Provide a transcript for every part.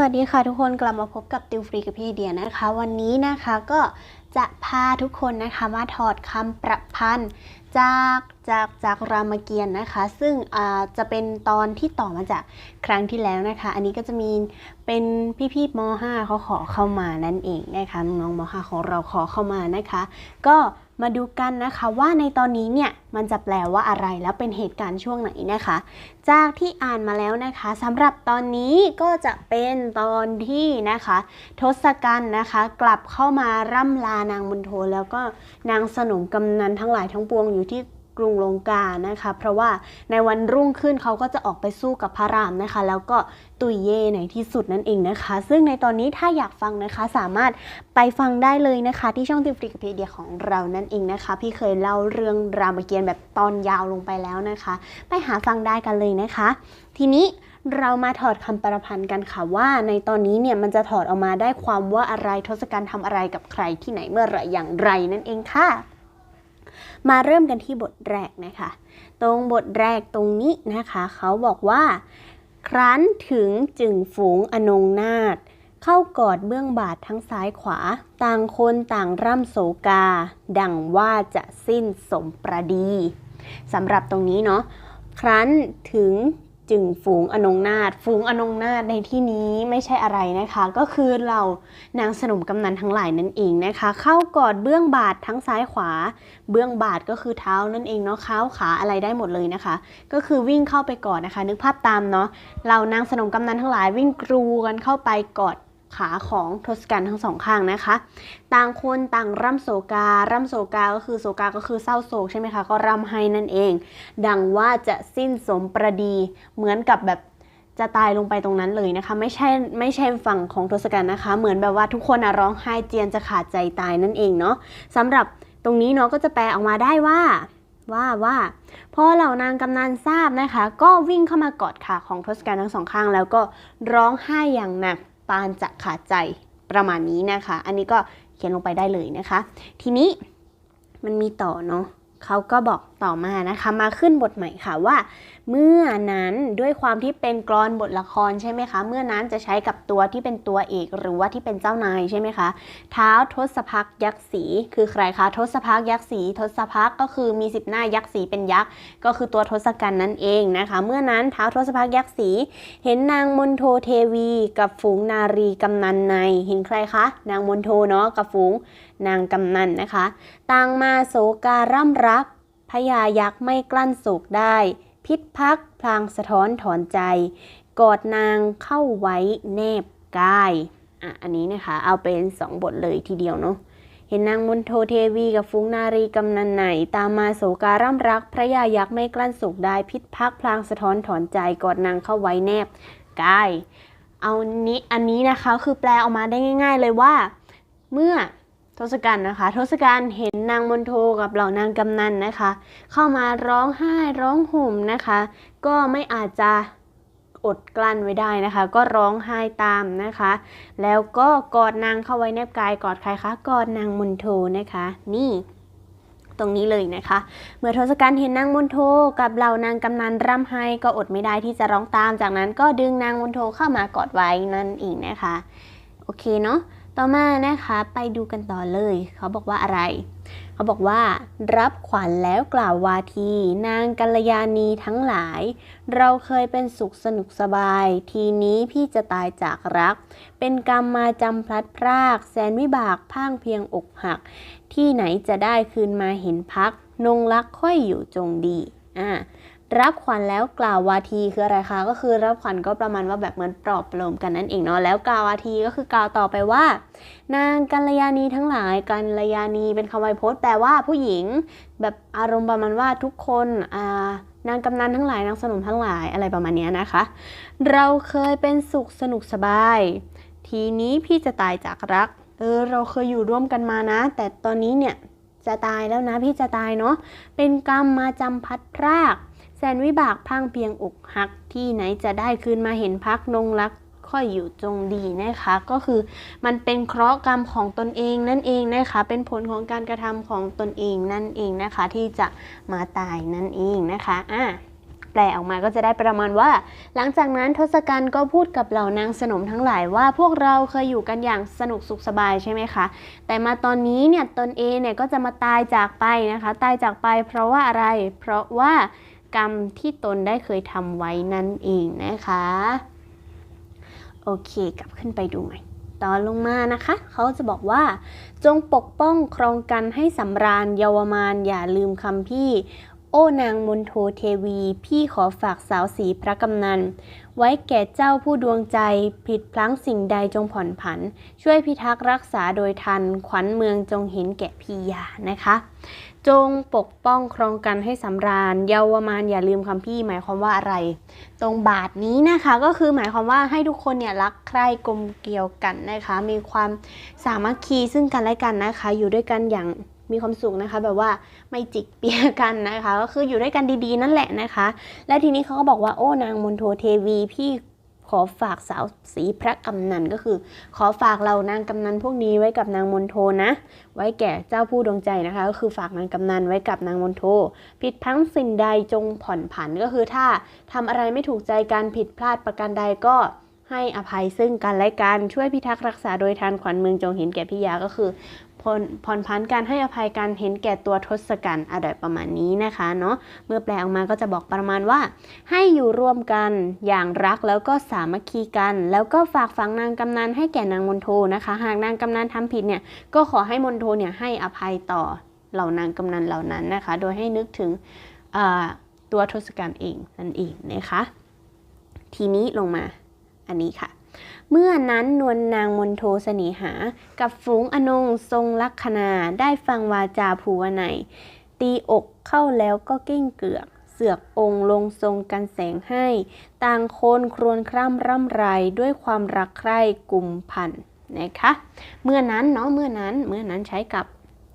วัสดีค่ะทุกคนกลับมาพบกับติวฟรีกับพี่เดียนะคะ วันนี้นะคะก็ จะพาทุกคนนะคะมาถอดคำประพันธ์จากจากจากรามเกียรติ์นะคะ ซึ่งจะเป็นตอนที่ต่อมาจากครั้งที่แล้วนะคะ อันนี้ก็จะมีเป็นพี่ๆม .5 เขาขอเข้ามานั่นเองนะคะน้องม .5 ของเราขอเข้ามานะคะ ก็มาดูกันนะคะว่าในตอนนี้เนี่ยมันจะแปลว่าอะไรแล้วเป็นเหตุการณ์ช่วงไหนนะคะ จากที่อ่านมาแล้วนะคะสำหรับตอนนี้ก็จะเป็นตอนที่นะคะ ทศกัณฐ์นะคะ กลับเข้ามาร่ำลานางบุญโทแล้วก็นางสนมกำนันทั้งหลายทั้งปวงอยู่ที่กรุงลงกานะคะ เพราะว่าในวันรุ่งขึ้นเขาก็จะออกไปสู้กับพระรามนะคะ แล้วก็ตุยเย่ในที่สุดนั่นเองนะคะ ซึ่งในตอนนี้ถ้าอยากฟังนะคะสามารถไปฟังได้เลยนะคะ ที่ช่องติฟริกพีเดียของเรานั่นเองนะคะ พี่เคยเล่าเรื่องรามเกียรติ์แบบตอนยาวลงไปแล้วนะคะ ไปหาฟังได้กันเลยนะคะ ทีนี้ เรามาถอดคำประพันธ์กันค่ะว่า ในตอนนี้เนี่ยมันจะถอดออกมาได้ความว่าอะไรทศกัณฐ์ทำอะไรกับใครที่ไหนเมื่อไรอย่างไรนั่นเองค่ะ มาเริ่มกันที่บทแรกนะคะ ตรงบทแรกตรงนี้นะคะ เขาบอกว่า ครั้นถึงจึงฝูงอนงนาถเข้ากอดเบื้องบาททั้งซ้ายขวา ต่างคนต่างร่ำโศกา ดังว่าจะสิ้นสมประดีสำหรับตรงนี้เนาะครั้นถึง จึงฝูงอนงนาถฝูงอนงนาถในที่นี้ไม่ใช่อะไรนะคะ ก็คือเรานางสนมกำนันทั้งหลายนั่นเองนะคะ เข้ากอดเบื้องบาททั้งซ้ายขวา เบื้องบาทก็คือเท้านั่นเองเนาะเท้าขาอะไรได้หมดเลยนะคะ ก็คือวิ่งเข้าไปกอดนะคะ นึกภาพตามเนาะเรานางสนมกำนันทั้งหลายวิ่งกรูกันเข้าไปกอด ขาของทศกัณฐ์ทั้งสองข้างนะคะ ต่างคนต่างร่ำโศการ่ำโศกา ก็คือโศกา ก็คือเศร้าโศกใช่ไหมคะ ก็ร่ำให้นั่นเอง ดังว่าจะสิ้นสมประดี เหมือนกับแบบจะตายลงไปตรงนั้นเลยนะคะ ไม่ใช่ไม่ใช่ฝั่งของทศกัณฐ์นะคะ เหมือนแบบว่าทุกคนอะร้องไห้เจียนจะขาดใจตายนั่นเองเนาะสำหรับตรงนี้เนาะก็จะแปลออกมาได้ว่าว่าว่าพอเหล่านางกำนันทราบนะคะ ก็วิ่งเข้ามากอดขาของทศกัณฐ์ทั้งสองข้าง แล้วก็ร้องไห้อย่างหนัก ปานจะขาดใจประมาณนี้นะคะ อันนี้ก็เขียนลงไปได้เลยนะคะ ทีนี้มันมีต่อเนาะ เขาก็บอกต่อมานะคะมาขึ้นบทใหม่ค่ะว่า เมื่อนั้นด้วยความที่เป็นกรอนบทละครใช่ไหมคะเมื่อนั้นจะใช้กับตัวที่เป็นตัวเอกหรือว่าที่เป็นเจ้านายใช่ไหมคะเท้าทศพักยักษ์สีคือใครคะทศพักยักษ์สีทศพักก็คือมีสิบหน้ายักษ์สีเป็นยักษ์ก็คือตัวทศกัณฐ์นั่นเองนะคะ เมื่อนั้นเท้าทศพักยักษ์สี เห็นนางมนโทเทวี กับฝูงนารีกำนันในเห็นใครคะนางมนโทเนาะกับฝูงนางกำนันนะคะต่างมาโศการ่ำร พญายักษ์ไม่กลั้นโศกได้ พิษพักพลางสะท้อนถอนใจ กอดนางเข้าไว้แนบกายอะอันนี้นะคะ เอาเป็นสองบทเลยทีเดียวเนาะเห็นนางมนโทเทวีกับฟุ้งนารีกำนันไหน ตามมาโศการ่ำรัก พระยายักษ์ไม่กลั้นสุขได้ พิษพักพลางสะท้อนถอนใจกอดนางเข้าไว้แนบกายเอานี้อันนี้นะคะคือแปลออกมาได้ง่าย ๆ เลยว่า เมื่อ ทศกัณฐ์นะคะ ทศกัณฐ์เห็นนางมนโทกับเหล่านางกำนันนะคะ เข้ามาร้องไห้ร้องห่มนะคะ ก็ไม่อาจจะอดกลั้นไว้ได้นะคะ ก็ร้องไห้ตามนะคะ แล้วก็กอดนางเข้าไว้แนบกายกอดใครคะกอดนางมนโทนะคะ นี่ตรงนี้เลยนะคะ เมื่อทศกัณฐ์เห็นนางมนโทกับเหล่านางกำนันร่ำไห้ก็อดไม่ได้ที่จะร้องตาม จากนั้นก็ดึงนางมนโทเข้ามากอดไว้นั่นเองนะคะ โอเคเนาะ ต่อมานะคะไปดูกันต่อเลย เขาบอกว่าอะไร เขาบอกว่า รับขวัญแล้วกล่าววาที นางกัลยาณีทั้งหลาย เราเคยเป็นสุขสนุกสบาย ทีนี้พี่จะตายจากรัก เป็นกรรมมาจำพลัดพราก แสนวิบากพ่างเพียงอกหัก ที่ไหนจะได้คืนมาเห็นพัก นงรักค่อยอยู่จงดีอ่า รับขวัญแล้วกล่าววาทีคืออะไรคะก็คือรับขวัญก็ประมาณว่าแบบเหมือนปลอบประโลมกันนั่นเองเนาะแล้วกล่าววาทีก็คือกล่าวต่อไปว่า นางกัลยาณีทั้งหลายกัลยาณีเป็นคำไวยพจน์แปลว่าผู้หญิง แบบอารมณ์ประมาณว่าทุกคนอ่านางกำนันทั้งหลายนางสนมทั้งหลายอะไรประมาณนี้นะคะ เราเคยเป็นสุขสนุกสบาย ทีนี้พี่จะตายจากรักเออเราเคยอยู่ร่วมกันมานะ แต่ตอนนี้เนี่ยจะตายแล้วนะพี่จะตายเนาะเป็นกรรมมาจำพัดพราก แสนวิบากพังเพียงอกหักที่ไหนจะได้คืนมาเห็นพักนงรักค่อยอยู่จงดีนะคะ ก็คือมันเป็นเคราะห์กรรมของตนเองนั่นเองนะคะ เป็นผลของการกระทำของตนเองนั่นเองนะคะ ที่จะมาตายนั่นเองนะคะอะลออกมาก็จะได้ประมาณว่า หลังจากนั้นทศกัณฐ์ก็พูดกับเหล่านางสนมทั้งหลายว่าพวกเราเคยอยู่กันอย่างสนุกสุขสบายใช่ไหมคะ แต่มาตอนนี้เนี่ยตนเองเนี่ยก็จะมาตายจากไปนะคะ ตายจากไปเพราะว่าอะไร เพราะว่า กรรมที่ตนได้เคยทำไว้นั่นเองนะคะ โอเคกลับขึ้นไปดูใหม่ตอนลงมานะคะ เขาจะบอกว่า จงปกป้องครองกันให้สำราญเยาวมานอย่าลืมคำพี่ โอ้นางมนโทเทวี พี่ขอฝากสาวสีพระกำนัน ไว้แก่เจ้าผู้ดวงใจ ผิดพลั้งสิ่งใดจงผ่อนผัน ช่วยพิทักษ์รักษาโดยทัน ขวัญเมืองจงเห็นแก่พียานะคะ จงปกป้องครองกันให้สำราญ เยาวมานอย่าลืมคำพี่หมายความว่าอะไร ตรงบาทนี้นะคะก็คือหมายความว่าให้ทุกคนเนี่ยรักใคร่กลมเกลียวกันนะคะ มีความสามัคคีซึ่งกันและกันนะคะ อยู่ด้วยกันอย่าง มีความสุขนะคะ แบบว่าไม่จิกเปียกันนะคะ ก็คืออยู่ด้วยกันดีๆ นั่นแหละนะคะ และทีนี้เขาก็บอกว่าโอ้นางมนโทเทวีพี่ขอฝากสาวสีพระกำนันก็คือ ขอฝากเรานางกำนันพวกนี้ไว้กับนางมนโทนะ ไว้แก่เจ้าผู้ดวงใจนะคะ ก็คือฝากนางกำนันไว้กับนางมนโท ผิดพลั้งสิ่งใดจงผ่อนผันก็คือถ้าทำอะไรไม่ถูกใจการผิดพลาดประการใดก็ ให้อภัยซึ่งกันและกันช่วยพิทักษ์รักษาโดยทานขวัญเมืองจงเห็นแก่พิยาก็คือผ่อนผ่อนผันการให้อภัยการเห็นแก่ตัวทศกัณฐ์อะไรประมาณนี้นะคะเนาะเมื่อแปลออกมาก็จะบอกประมาณว่า ให้อยู่ร่วมกันอย่างรักแล้วก็สามัคคีกัน แล้วก็ฝากฝังนางกำนันให้แก่นางมนโทนะคะ หากนางกำนันทำผิดเนี่ยก็ขอให้มนโทเนี่ยให้อภัยต่อเหล่านางกำนันเหล่านั้นนะคะ โดยให้นึกถึงตัวทศกัณฐ์เองนั่นเองนะคะ ทีนี้ลงมา อันนี้ค่ะ เมื่อนั้นนวลนางมนโทเสนีหา กับฝูงอนงทรงลักษณาได้ฟังวาจาภูวนัย ตีอกเข้าแล้วก็กิ้งเกือกเสือกองค์ลงทรงกันแสงให้ ต่างคนครวญคร่ำร่ำไรด้วยความรักใคร่กลุ่มพันนะคะ เมื่อนั้นเนาะเมื่อนั้นเมื่อนั้นใช้กับ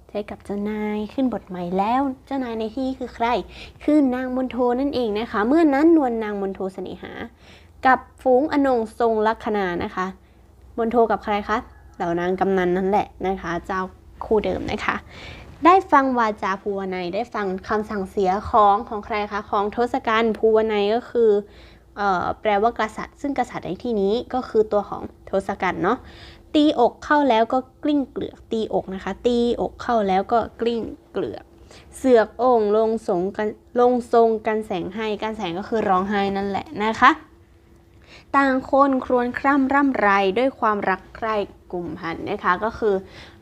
ใช้กับเจ้านายขึ้นบทใหม่แล้ว เจ้านายในที่คือใคร คือนางมนโทนั่นเองนะคะ เมื่อนั้นนวลนางมนโทเสนิหา กับฝูงอนงทรงลักษณานะคะมนโทกับใครคะเหล่านางกำนันนั่นแหละนะคะ เจ้าคู่เดิมนะคะ ได้ฟังวาจาภูวนัยได้ฟังคำสั่งเสียของของใครคะของทศกัณฐ์ภูวนัยก็คืออแปลว่ากษัตริย์ ซึ่งกษัตริย์ในที่นี้ก็คือตัวของทศกัณฐ์เนาะตีอกเข้าแล้วก็กลิ้งเกลือกตีอกนะคะ ตีอกเข้าแล้วก็กลิ้งเกลือกเสือกองลงสงกันลงทรงกันแสงให้การแสงก็คือร้องไห้นั่นแหละนะคะ ต่างคนครวญคร่ำร่ำไรด้วยความรักใคร่กลุ่มพันนะคะ ก็คือ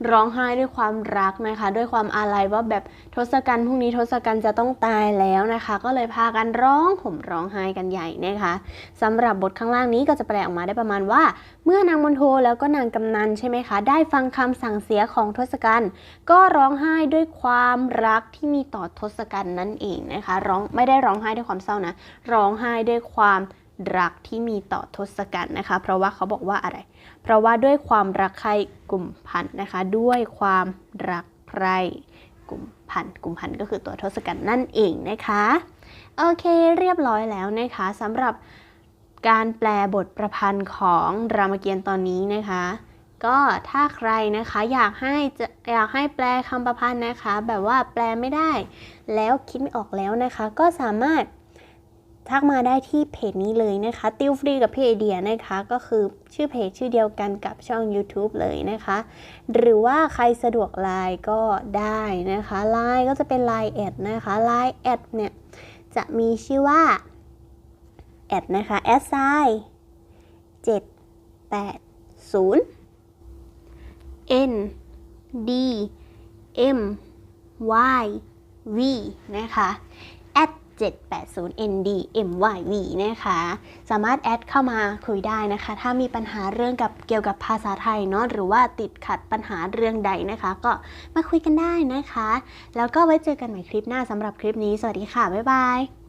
ร้องไห้ด้วยความรักนะคะ ด้วยความอาลัยว่าแบบทศกัณฐ์พรุ่งนี้ทศกัณฐ์จะต้องตายแล้วนะคะ ก็เลยพากันร้องห่มร้องไห้กันใหญ่นะคะสำหรับบทข้างล่างนี้ก็จะแปลออกมาได้ประมาณว่า เมื่อนางมณโทแล้วก็นางกำนันใช่ไหมคะ ได้ฟังคำสั่งเสียของทศกัณฐ์ก็ร้องไห้ด้วยความรักที่มีต่อทศกัณฐ์นั่นเองนะคะ ร้องไม่ได้ร้องไห้ด้วยความเศร้านะ ร้องไห้ด้วยความ รักที่มีต่อทศกัณฐ์นะคะ เพราะว่าเขาบอกว่าอะไร เพราะว่าด้วยความรักใคร่กลุ่มพันธ์นะคะ ด้วยความรักใคร่กลุ่มพันธ์กลุ่มพันธ์ก็คือตัวทศกัณฐ์นั่นเองนะคะ โอเคเรียบร้อยแล้วนะคะสำหรับการแปลบทประพันธ์ของรามเกียรติ์ตอนนี้นะคะ ก็ถ้าใครนะคะอยากให้จะอยากให้แปลคำประพันธ์นะคะ แบบว่าแปลไม่ได้ แล้วคิดไม่ออกแล้วนะคะ ก็สามารถ ทักมาได้ที่เพจนี้เลยนะคะ ติวฟรีกับพี่ไอเดียนะคะ ก็คือชื่อเพจชื่อเดียวกันกับช่อง YouTube เลยนะคะ หรือว่าใครสะดวกไลน์ก็ได้นะคะไลน์ก็จะเป็นไลน์แอดนะคะไลน์แอดเนี่ย จะมีชื่อว่าแอดนะคะแอดไซ780 n d m y v นะคะ 780 nd my v นะคะ สามารถแอดเข้ามาคุยได้นะคะ ถ้ามีปัญหาเรื่องกับเกี่ยวกับภาษาไทยเนาะหรือว่าติดขัดปัญหาเรื่องใดนะคะ ก็มาคุยกันได้นะคะ แล้วก็ไว้เจอกันใหม่คลิปหน้าสำหรับคลิปนี้ สวัสดีค่ะ บ๊ายบาย